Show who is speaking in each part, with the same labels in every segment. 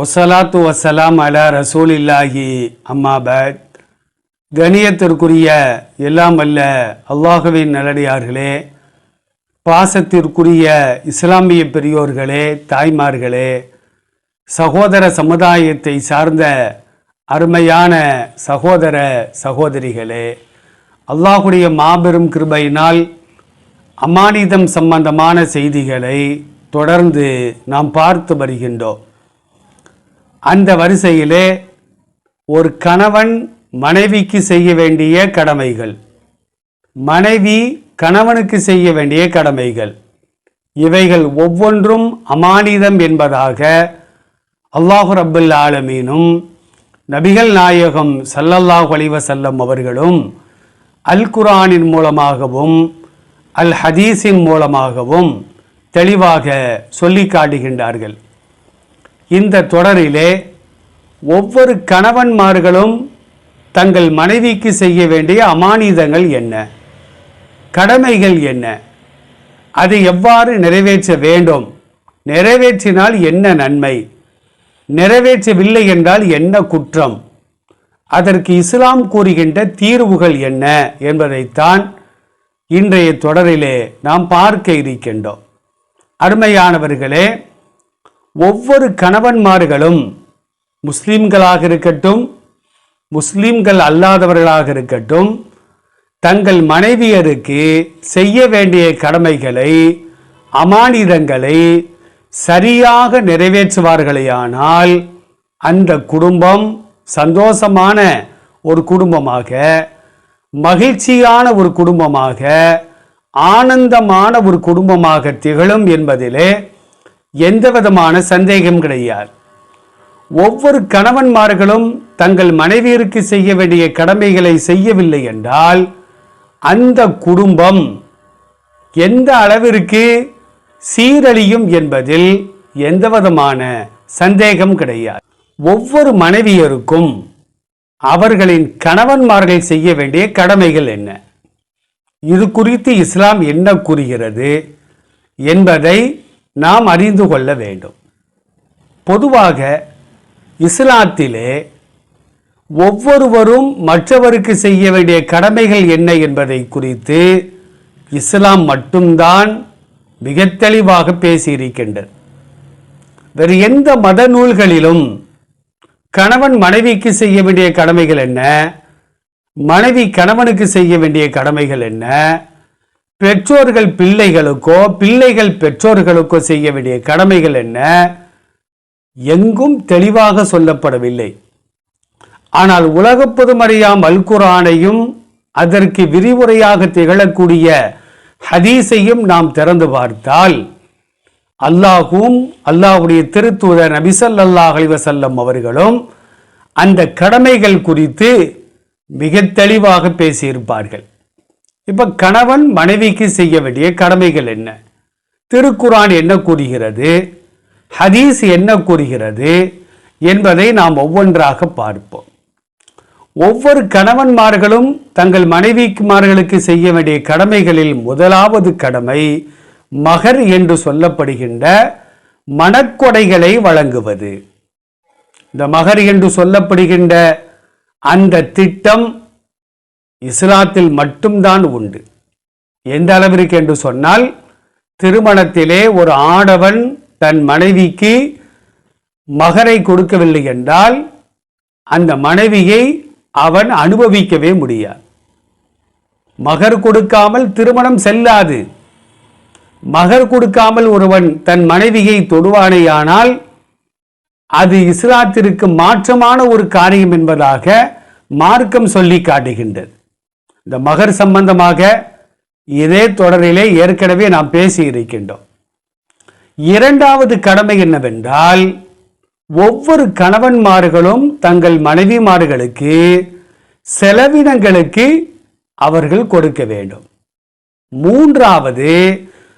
Speaker 1: ஒசலாத்து வசலாம் அல ரசூல் இல்லாஹி அம்மாபத் கணியத்திற்குரிய எல்லாம் அல்ல அல்லாஹுவின் நல்லடியார்களே பாசத்திற்குரிய இஸ்லாமிய பெரியோர்களே தாய்மார்களே. சகோதர சமுதாயத்தை சார்ந்த அருமையான சகோதர சகோதரிகளே. அல்லாஹுடைய மாபெரும் கிருபையினால் அமானிதம் சம்பந்தமான செய்திகளை தொடர்ந்து நாம் பார்த்து வருகின்றோம். அந்த வரிசையிலே ஒரு கணவன் மனைவிக்கு செய்ய வேண்டிய கடமைகள். மனைவி கணவனுக்கு செய்ய வேண்டிய கடமைகள். இவைகள் ஒவ்வொன்றும் அமானிதம் என்பதாக அல்லாஹு ரப்புல் ஆலமீனும் நபிகள் நாயகம் சல்லல்லாஹ் அலைஹி அவர்களும் அல் குர்ஆனின் மூலமாகவும் அல் ஹதீஸின் மூலமாகவும் தெளிவாக சொல்லி காட்டுகின்றார்கள். இந்த தொடரிலே ஒவ்வொரு கணவன்மார்களும் தங்கள் மனைவிக்கு செய்ய வேண்டிய அமானிதங்கள் என்ன? கடமைகள் என்ன? அதை எவ்வாறு நிறைவேற்ற வேண்டும்? நிறைவேற்றினால் என்ன நன்மை? நிறைவேற்றவில்லை என்றால் என்ன குற்றம்? அதற்கு இஸ்லாம் கூறுகின்ற தீர்வுகள் என்ன என்பதைத்தான் இன்றைய தொடரிலே நாம் பார்க்க இருக்கின்றோம். அருமையானவர்களே ஒவ்வொரு கணவன்மார்களும் முஸ்லீம்களாக இருக்கட்டும் முஸ்லீம்கள் அல்லாதவர்களாக இருக்கட்டும் தங்கள் மனைவியருக்கு செய்ய வேண்டிய கடமைகளை அமானிதங்களை சரியாக நிறைவேற்றுவார்களேயானால் அந்த குடும்பம் சந்தோஷமான ஒரு குடும்பமாக மகிழ்ச்சியான ஒரு குடும்பமாக ஆனந்தமான ஒரு குடும்பமாக திகழும் என்பதிலே எந்த விதமான சந்தேகம் கிடையாது. ஒவ்வொரு கணவன்மார்களும் தங்கள் மனைவியருக்கு செய்ய வேண்டிய கடமைகளை செய்யவில்லை என்றால் அந்த குடும்பம் எந்த அளவிற்கு சீரழியும் என்பதில் எந்த விதமான சந்தேகம் கிடையாது. ஒவ்வொரு மனைவியருக்கும் அவர்களின் கணவன்மார்கள் செய்ய வேண்டிய கடமைகள் என்ன? இது குறித்து இஸ்லாம் என்ன கூறுகிறது என்பதை நாம் அறிந்து கொள்ள வேண்டும். பொதுவாக இஸ்லாத்திலே ஒவ்வொருவரும் மற்றவருக்கு செய்ய வேண்டிய கடமைகள் என்ன என்பதை குறித்து இஸ்லாம் மட்டும்தான் மிக தெளிவாக பேசியிருக்கின்றது. வேறு எந்த மத நூல்களிலும் கணவன் மனைவிக்கு செய்ய வேண்டிய கடமைகள் என்ன? மனைவி கணவனுக்கு செய்ய வேண்டிய கடமைகள் என்ன? பெற்றோர்கள் பிள்ளைகளுக்கோ பிள்ளைகள் பெற்றோர்களுக்கோ செய்ய வேண்டிய கடமைகள் என்ன? எங்கும் தெளிவாக சொல்லப்படவில்லை. ஆனால் உலக பொதுமறையாம் அல்குரானையும் அதற்கு விரிவுரையாக திகழக்கூடிய ஹதீஸையும் நாம் திறந்து பார்த்தால் அல்லாஹும் அல்லாஹ்வுடைய திருத்தூதர் நபிசல்லாஹ் அலிவசல்லம் அவர்களும் அந்த கடமைகள் குறித்து மிக தெளிவாக பேசியிருப்பார்கள். இப்ப கணவன் மனைவிக்கு செய்ய வேண்டிய கடமைகள் என்ன? திருக்குரான் என்ன கூறுகிறது? ஹதீஸ் என்ன கூறுகிறது? என்பதை நாம் ஒவ்வொன்றாக பார்ப்போம். ஒவ்வொரு கணவன்மார்களும் தங்கள் மனைவிக்குமார்களுக்கு செய்ய வேண்டிய கடமைகளில் முதலாவது கடமை மகர் என்று சொல்லப்படுகின்ற மணக்கொடைகளை வழங்குவது. இந்த மகர் என்று சொல்லப்படுகின்ற அந்த திட்டம் இஸ்லாத்தில் மட்டும்தான் உண்டு. எந்த அளவிற்கு என்று சொன்னால் திருமணத்திலே ஒரு ஆடவன் தன் மனைவிக்கு மகரை கொடுக்கவில்லை என்றால் அந்த மனைவியை அவன் அனுபவிக்கவே முடியாது. மகர் கொடுக்காமல் திருமணம் செல்லாது. மகர் கொடுக்காமல் ஒருவன் தன் மனைவியை தொடுவானேயானால் அது இஸ்லாத்திற்கு மாற்றமான ஒரு காரியம் என்பதாக மார்க்கம் சொல்லி காட்டுகின்றது. இந்த மகர் சம்பந்தமாக இதே தொடரிலே ஏற்கனவே நாம் பேசி இருக்கின்றோம் இரண்டாவது கடமை என்னவென்றால் ஒவ்வொரு கணவன்மார்களும் தங்கள் மனைவிமார்களுக்கு செலவினங்களுக்கு அவர்கள் கொடுக்க வேண்டும். மூன்றாவது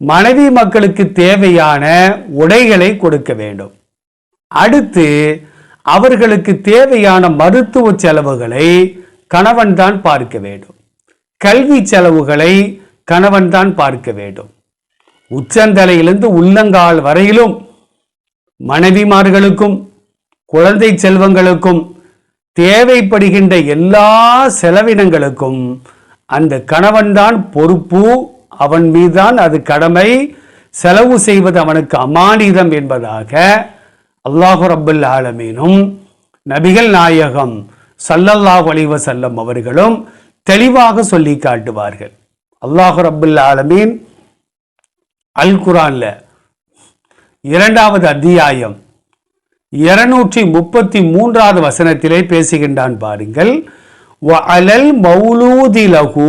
Speaker 1: மனைவி மக்களுக்கு தேவையான உடைகளை கொடுக்க வேண்டும். அடுத்து அவர்களுக்கு தேவையான மருத்துவ செலவுகளை கணவன் தான் பார்க்க வேண்டும். கல்வி செலவுகளை கணவன் தான் பார்க்க வேண்டும். உச்சந்தலையிலிருந்து உள்ளங்கால் வரையிலும் மனைவிமார்களுக்கும் குழந்தை செல்வங்களுக்கும் தேவைப்படுகின்ற எல்லா செலவினங்களுக்கும் அந்த கணவன்தான் பொறுப்பு. அவன் மீதுதான் அது கடமை. செலவு செய்வது அவனுக்கு அமானிதம் என்பதாக அல்லாஹு ரபுல் ஆலமீனும் நபிகள் நாயகம் சல்லல்லாஹ் அலைஹி வஸல்லம் அவர்களும் தெளிவாக சொல்லி காட்டுவார்கள். அல்லாஹு ரப்புல் ஆலமீன் அல் குரான்ல இரண்டாவது அத்தியாயம் இருநூற்றி முப்பத்தி மூன்றாவது வசனத்திலே பேசுகின்றான் பாருங்கள். வஅலல் மௌலூதி லஹு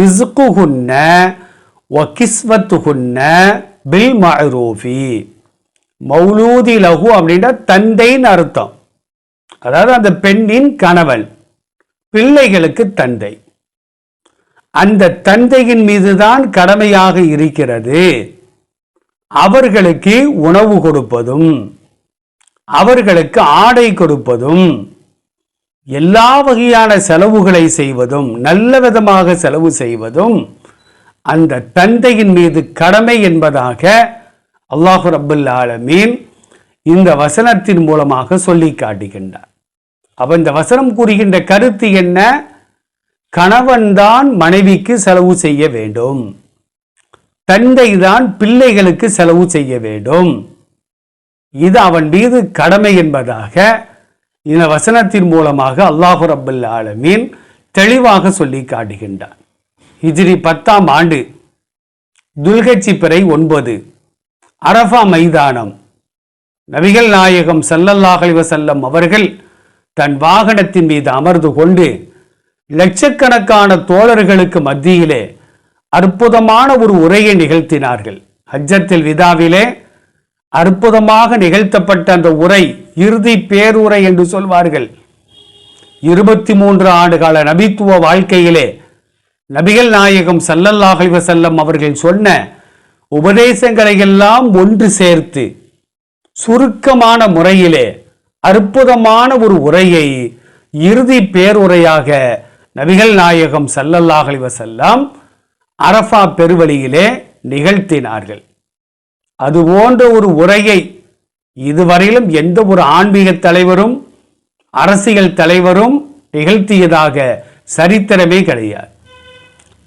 Speaker 1: ரிஸ்குஹுன்ன வ கிஸ்வத்துஹுன்ன பில் மஅரூஃபி. மௌலூதி லகு அப்படின்னா தந்தைன்னு அர்த்தம். அதாவது அந்த பெண்ணின் கணவன். பிள்ளைகளுக்கு தந்தை. அந்த தந்தையின் மீதுதான் கடமையாக இருக்கிறது. அவர்களுக்கு உணவு கொடுப்பதும் அவர்களுக்கு ஆடை கொடுப்பதும் எல்லா வகையான செலவுகளை செய்வதும் நல்ல விதமாக செலவு செய்வதும் அந்த தந்தையின் மீது கடமை என்பதாக அல்லாஹு ரப்புல் ஆலமீன் இந்த வசனத்தின் மூலமாக சொல்லி காட்டுகின்றார். அப்போ இந்த வசனம் கூறுகின்ற கருத்து என்ன? கணவன்தான் மனைவிக்கு செலவு செய்ய வேண்டும். தந்தை தான் பிள்ளைகளுக்கு செலவு செய்ய வேண்டும். இது அவன் மீது கடமை என்பதாக இந்த வசனத்தின் மூலமாக அல்லாஹு ரபுல் ஆலமீன் தெளிவாக சொல்லி காட்டுகின்றான். ஹிஜ்ரி பத்தாம் ஆண்டு துல்கச்சி பிறை ஒன்பது அரஃபா மைதானம். நபிகள் நாயகம் ஸல்லல்லாஹு செல்லம் அவர்கள் தன் வாகனத்தின் மீது அமர்ந்து கொண்டு லட்சக்கணக்கான தோழர்களுக்கு மத்தியிலே அற்புதமான ஒரு உரையை நிகழ்த்தினார்கள். ஹஜ்ஜத்தில் விதாவிலே அற்புதமாக நிகழ்த்தப்பட்ட அந்த உரை இறுதி பேருரை என்று சொல்வார்கள். இருபத்தி மூன்று ஆண்டு கால நபித்துவ வாழ்க்கையிலே நபிகள் நாயகம் ஸல்லல்லாஹு செல்லம் அவர்கள் சொன்ன உபதேசங்களை எல்லாம் ஒன்று சேர்த்து சுருக்கமான முறையிலே அற்புதமான ஒரு உரையை இறுதி பேருரையாக நபிகள் நாயகம் ஸல்லல்லாஹு அலைஹி அரஃபா பெருவழியிலே நிகழ்த்தினார்கள். அது போன்ற ஒரு உரையை இதுவரையிலும் எந்த ஒரு ஆன்மீக தலைவரும் அரசியல் தலைவரும் நிகழ்த்தியதாக சரித்திரமே கிடையாது.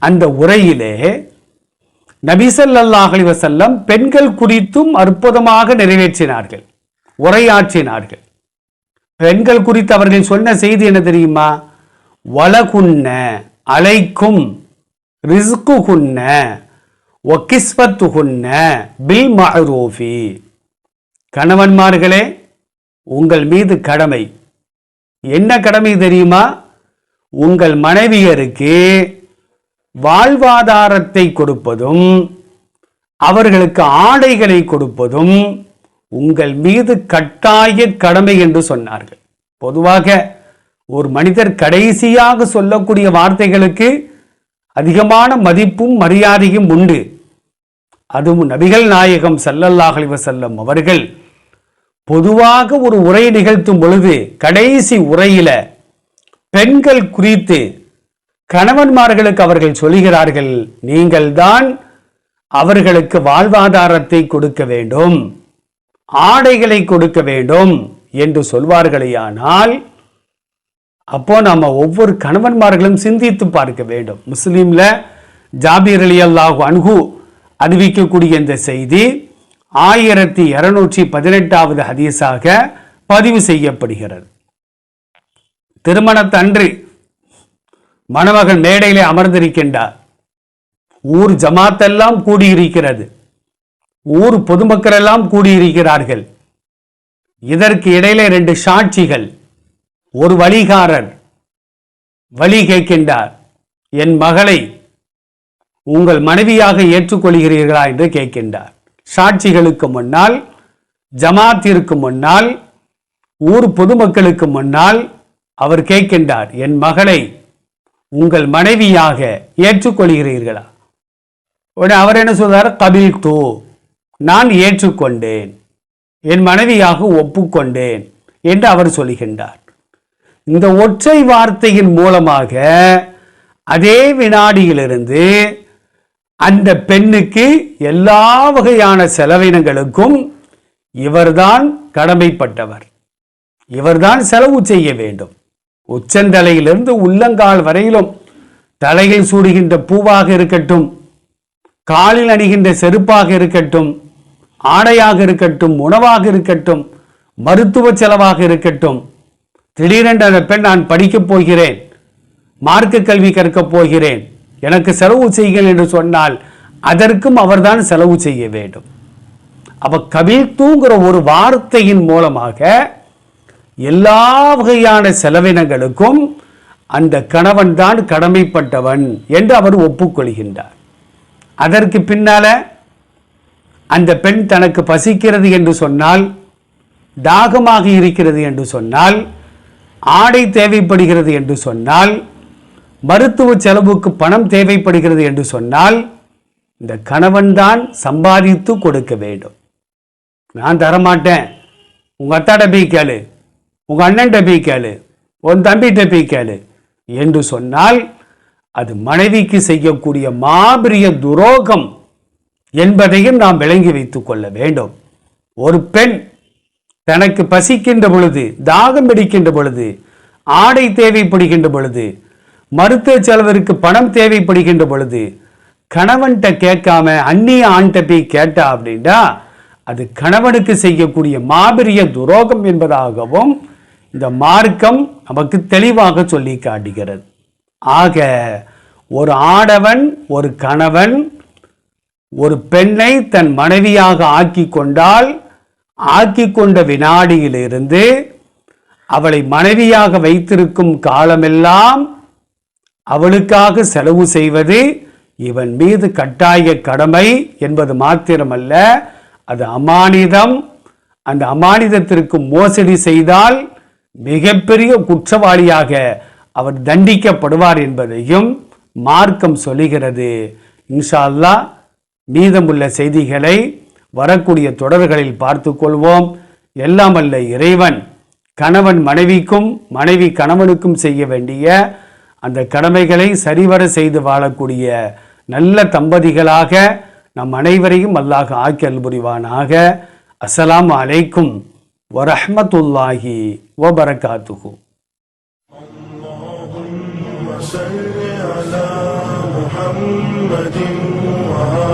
Speaker 1: அந்த உரையிலே நபிசல்லாஹலி வசல்லம் பெண்கள் குறித்தும் அற்புதமாக நிறைவேற்றினார்கள் உரையாற்றினார்கள். பெண்கள் குறித்து அவர்கள் சொன்ன செய்தி என்ன தெரியுமா? வலகுன்ன அலைக்கும் ரிஸ்குகுன்ன ஒக்கிஸ்வத்துகுன்ன பில் மஅரூஃபி கணவன்மார்களே உங்கள் மீது கடமை. என்ன கடமை தெரியுமா? உங்கள் மனைவியருக்கு வாழ்வாதாரத்தை கொடுப்பதும் அவர்களுக்கு ஆடைகளை கொடுப்பதும் உங்கள் மீது கட்டாய கடமை என்று சொன்னார்கள். பொதுவாக ஒரு மனிதர் கடைசியாக சொல்லக்கூடிய வார்த்தைகளுக்கு அதிகமான மதிப்பும் மரியாதையும் உண்டு. அதுவும் நபிகள் நாயகம் ஸல்லல்லாஹு செல்லம் அவர்கள் பொதுவாக ஒரு உரை நிகழ்த்தும் பொழுது கடைசி உரையில பெண்கள் குறித்து கணவன்மார்களுக்கு அவர்கள் சொல்கிறார்கள் நீங்கள்தான் அவர்களுக்கு வாழ்வாதாரத்தை கொடுக்க வேண்டும். ஆடைகளை கொடுக்க வேண்டும் என்று சொல்வார்களேயானால் அப்போ நம்ம ஒவ்வொரு கணவன்மார்களும் சிந்தித்து பார்க்க வேண்டும். முஸ்லீமில் ஜாபீர் அலி அல்லாஹு அன்ஹு அறிவிக்கக்கூடிய இந்த செய்தி ஆயிரத்தி இருநூற்றி பதினெட்டாவது ஹதீஸாக பதிவு செய்யப்படுகிறது. திருமணத்தன்று மணமகன் மேடையிலே அமர்ந்திருக்கின்றார். ஊர் ஜமாத்தெல்லாம் கூடியிருக்கிறது. ஊர் பொதுமக்கள் எல்லாம் கூடியிருக்கிறார்கள். இதற்கு இடையிலே ரெண்டு சாட்சிகள். ஒரு வழிகாரர் வழி கேட்கின்றார் என் மகளை உங்கள் மனைவியாக ஏற்றுக்கொள்கிறீர்களா? என்று கேட்கின்றார். சாட்சிகளுக்கு முன்னால் ஜமாத்திற்கு முன்னால் ஊர் பொதுமக்களுக்கு முன்னால் அவர் கேட்கின்றார் என் மகளை உங்கள் மனைவியாக ஏற்றுக்கொள்கிறீர்களா? உடனே அவர் என்ன சொல்றார்? கபில் தூ நான் ஏற்றுக்கொண்டேன். என் மனைவியாக ஒப்புக்கொண்டேன் என்று அவர் சொல்கின்றார். இந்த ஒற்றை வார்த்தையின் மூலமாக அதே வினாடியிலிருந்து அந்த பெண்ணுக்கு எல்லா வகையான செலவினங்களுக்கும் இவர்தான் கடமைப்பட்டவர். இவர்தான் செலவு செய்ய வேண்டும். உச்சந்தலையிலிருந்து உள்ளங்கால் வரையிலும் தலையில் சூடுகின்ற பூவாக இருக்கட்டும் காலில் அணிகின்ற செருப்பாக இருக்கட்டும் ஆடையாக இருக்கட்டும் உணவாக இருக்கட்டும் மருத்துவ செலவாக இருக்கட்டும் திடீரென்று அந்த பெண் நான் படிக்கப் போகிறேன் மார்க்க கல்வி கற்கப் போகிறேன் எனக்கு செலவு செய்கிறேன் என்று சொன்னால் அதற்கும் அவர்தான் செலவு செய்ய வேண்டும். அப்ப கவிழ்த்துங்கிற ஒரு வார்த்தையின் மூலமாக எல்லா வகையான செலவினங்களுக்கும் அந்த கணவன் தான் கடமைப்பட்டவன் என்று அவர் ஒப்புக்கொள்கின்றார். அதற்கு பின்னால அந்த பெண் தனக்கு பசிக்கிறது என்று சொன்னால் தாகமாக இருக்கிறது என்று சொன்னால் ஆடை தேவைப்படுகிறது என்று சொன்னால் மருத்துவ செலவுக்கு பணம் தேவைப்படுகிறது என்று சொன்னால் இந்த கணவன்தான் சம்பாதித்து கொடுக்க வேண்டும். நான் தரமாட்டேன். உங்கள் அத்தாட்ட போய் கேளு. உங்கள் அண்ணன்ட்ட போய் கேளு. உன் தம்பிகிட்ட போய் கேளு என்று சொன்னால் அது மனைவிக்கு செய்யக்கூடிய மாபெரிய துரோகம். என்பதையும் நாம் விளங்கி வைத்துக் கொள்ள வேண்டும். ஒரு பெண் தனக்கு பசிக்கின்ற பொழுது தாகம் பிடிக்கின்ற பொழுது ஆடை தேவைப்படுகின்ற பொழுது மருத்துவ செலவிற்கு பணம் தேவைப்படுகின்ற பொழுது கணவன்கிட்ட கேட்காம அந்நிய ஆண்கிட்ட போய் கேட்டா அப்படின்னா அது கணவனுக்கு செய்யக்கூடிய மாபெரிய துரோகம் என்பதாகவும் இந்த மார்க்கம் நமக்கு தெளிவாக சொல்லி காட்டுகிறது. ஆக ஒரு ஆடவன் ஒரு கணவன் ஒரு பெண்ணை தன் மனைவியாக ஆக்கி கொண்டால் ஆக்கி கொண்ட வினாடியிலிருந்து அவளை மனைவியாக வைத்திருக்கும் காலமெல்லாம் அவளுக்காக செலவு செய்வது இவன் மீது கட்டாய கடமை என்பது மாத்திரமல்ல. அது அமானிதம். அந்த அமானிதத்திற்கு மோசடி செய்தால் மிகப்பெரிய குற்றவாளியாக அவர் தண்டிக்கப்படுவார் என்பதையும் மார்க்கம் சொல்லுகிறது. இன்ஷா அல்லாஹ். மீதமுள்ள செய்திகளை வரக்கூடிய தொடர்களில் பார்த்து கொள்வோம் எல்லாம் அல்ல இறைவன் கணவன் மனைவிக்கும் மனைவி கணவனுக்கும் செய்ய வேண்டிய அந்த கடமைகளை சரிவர செய்து வாழக்கூடிய நல்ல தம்பதிகளாக நம் அனைவரையும் அல்லாஹ் ஆக்கி அல்புரிவானாக அஸ்ஸலாமு அலைக்கும் வரஹ்மத்துல்லாஹி வபரகாத்துஹு
Speaker 2: صل على محمد وآل